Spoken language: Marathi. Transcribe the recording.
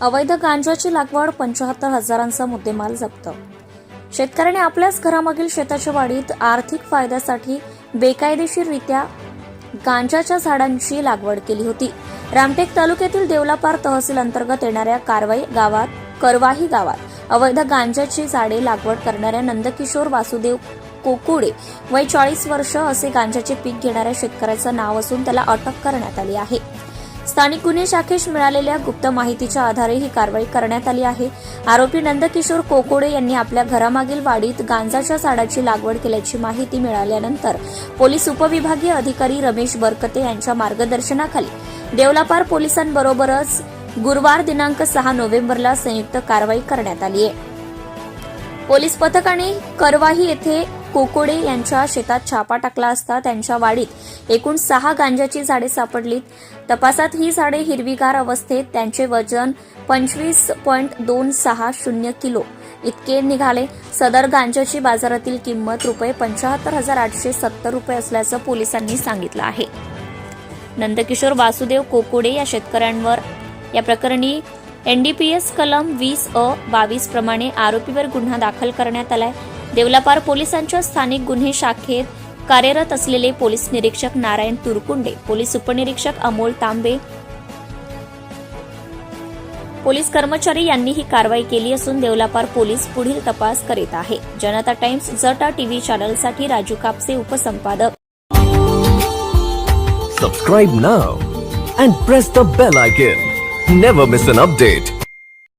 अवैध गांजाची लागवड पंचाहत्तर हजारांचा मुद्देमाल जप्त. शेतकऱ्याने आपल्याच घरामागील शेताच्या वाढीत आर्थिक फायद्यासाठी बेकायदेशीररित्या गांजाच्या झाडांची लागवड केली होती. रामटेक तालुक्यातील देवलापार तहसील अंतर्गत येणाऱ्या कारवाई गावात करवाही गावात अवैध गांजाची झाडे लागवड करणाऱ्या नंदकिशोर वासुदेव कोकुडे वय चाळीस वर्ष असे गांजाचे पीक घेणाऱ्या शेतकऱ्याचं नाव असून त्याला अटक करण्यात आली आहे. स्थानिक गुन्हे शाखेस मिळालेल्या गुप्त माहितीच्या आधारे ही कारवाई करण्यात आली आहे. आरोपी नंदकिशोर कोकोडे यांनी आपल्या घरामागील वाडीत गांजाच्या झाडाची लागवड केल्याची माहिती मिळाल्यानंतर पोलीस उपविभागीय अधिकारी रमेश बरकते यांच्या मार्गदर्शनाखाली देवलापार पोलिसांबरोबरच गुरुवार दिनांक सहा नोव्हेंबरला संयुक्त कारवाई करण्यात आली आहे. पोलीस पथकाने करवाही येथे कोकोडे यांच्या शेतात छापा टाकला असता त्यांच्या वाडीत एकूण सहा गांजाची झाडे सापडलीत तपासात ही झाडे हिरवीगार अवस्थेत त्यांचे वजन पंचवीस पॉईंट दोन सहा शून्य किलो. इतके निघाले. सदर गांजाची बाजारातील किंमत रुपये पंचाहत्तर हजार आठशे सत्तर रुपये असल्याचं पोलिसांनी सांगितलं आहे. नंदकिशोर वासुदेव कोकोडे या शेतकऱ्यांवर. या प्रकरणी एनडीपीएस कलम वीस अ बावीस प्रमाणे आरोपीवर गुन्हा दाखल करण्यात आलाय. देवलापार पोलिसांच्या स्थानिक गुन्हे शाखेत कार्यरत असलेले पोलीस निरीक्षक नारायण तुरकुंडे पोलीस उपनिरीक्षक अमोल तांबे पोलीस कर्मचारी यांनी ही कारवाई केली असून देवलापार पोलीस पुढील तपास करीत आहे. जनता टाइम्स जटा टीव्ही चॅनलसाठी Raju Kapse उपसंपादक. Subscribe now and press the bell icon never miss an update